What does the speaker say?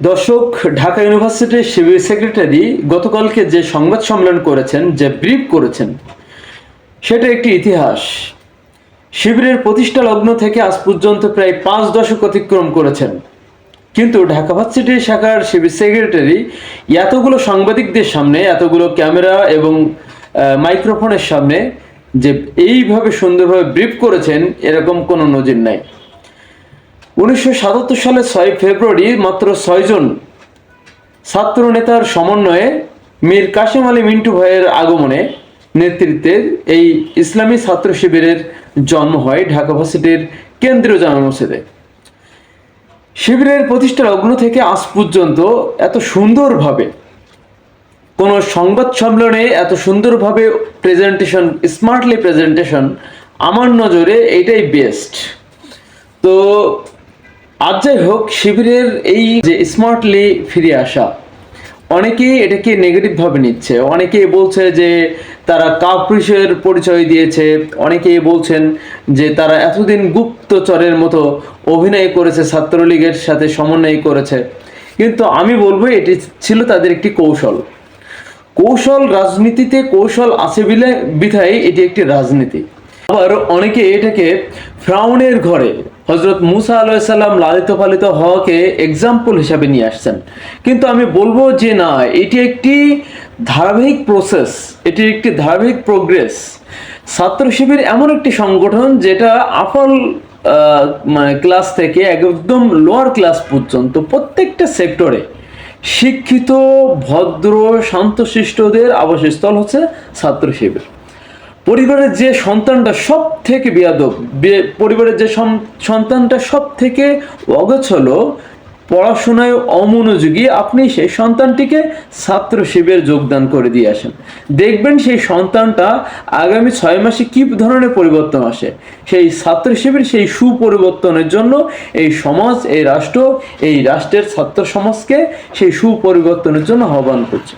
দর্শক, ঢাকা ইউনিভার্সিটির শিবির সেক্রেটারি গতকালকে যে সংবাদ সম্মেলন করেছেন, যে ব্রিফ করেছেন, সেটা একটি ইতিহাস। শিবিরের প্রতিষ্ঠা লগ্ন থেকে আজ পর্যন্ত প্রায় পাঁচ দশক অতিক্রম করেছেন। কিন্তু ঢাকা ভার্সিটির শাখার শিবির সেক্রেটারি এতগুলো সাংবাদিকদের সামনে, এতগুলো ক্যামেরা এবং মাইক্রোফোনের সামনে যে এইভাবে সুন্দরভাবে ব্রিফ করেছেন, এরকম কোনো নজির নাই। উনিশশো সাতাত্তর সালের ছয় ফেব্রুয়ারি মাত্র ছয়জন ছাত্র নেতার সমন্বয়ে মীর কাশিম আলী মিন্টু ভাইয়ের আগমনে নেতৃত্বে এই ইসলামী ছাত্র শিবিরের জন্ম হয় ঢাকা ভার্সিটির কেন্দ্রীয় জামা মসজিদে। শিবিরের প্রতিষ্ঠা লগ্ন থেকে আজ পর্যন্ত এত সুন্দরভাবে, কোনো সংবাদ সম্মেলনে এত সুন্দরভাবে প্রেজেন্টেশন স্মার্টলি প্রেজেন্টেশন আমার নজরে এটাই বেস্ট তো আজ যাই হোক শিবিরের এই যে স্মার্টলি ফিরে আসা, অনেকেই এটাকে নেগেটিভভাবে নিচ্ছে। অনেকেই বলছে যে তারা কাপুরুষের পরিচয় দিয়েছে, অনেকেই বলছেন যে তারা এতদিন গুপ্তচরের মতো অভিনয় করেছে, ছাত্রলীগের সাথে সমন্বয় করেছে। কিন্তু আমি বলব, এটি ছিল তাদের একটি কৌশল। কৌশল রাজনীতিতে কৌশল আছে বিলে বিধায় এটি একটি রাজনীতি। আবার অনেকে এটাকে ফ্রাউনের ঘরে হজরত মুসা আলাইসাল্লাম লালিত পালিত হওয়াকে এক্সাম্পল হিসাবে নিয়ে আসছেন। কিন্তু আমি বলব যে না, এটি একটি ধারাবাহিক প্রসেস এটি একটি ধারাবাহিক প্রোগ্রেস ছাত্র শিবির এমন একটি সংগঠন যেটা আফল মানে ক্লাস থেকে একদম লোয়ার ক্লাস পর্যন্ত প্রত্যেকটা সেক্টরে শিক্ষিত, ভদ্র, শান্তশিষ্টদের আবাসস্থল হচ্ছে ছাত্র শিবির। পরিবারের যে সন্তানটা সব থেকে বিয়াদব পরিবারের যে সন্তানটা সব থেকে অগোছল, পড়াশোনায় অমনোযোগী, আপনি সেই সন্তানটিকে ছাত্র শিবির যোগদান করে দিয়ে আসেন। দেখবেন সেই সন্তানটা আগামী ছয় মাসে কি ধরনের পরিবর্তন আসে? সেই ছাত্র শিবির সেই সুপরিবর্তনের জন্য এই সমাজ, এই রাষ্ট্র, এই রাষ্ট্রের ছাত্র সমাজকে সেই সুপরিবর্তনের জন্য আহ্বান করছে।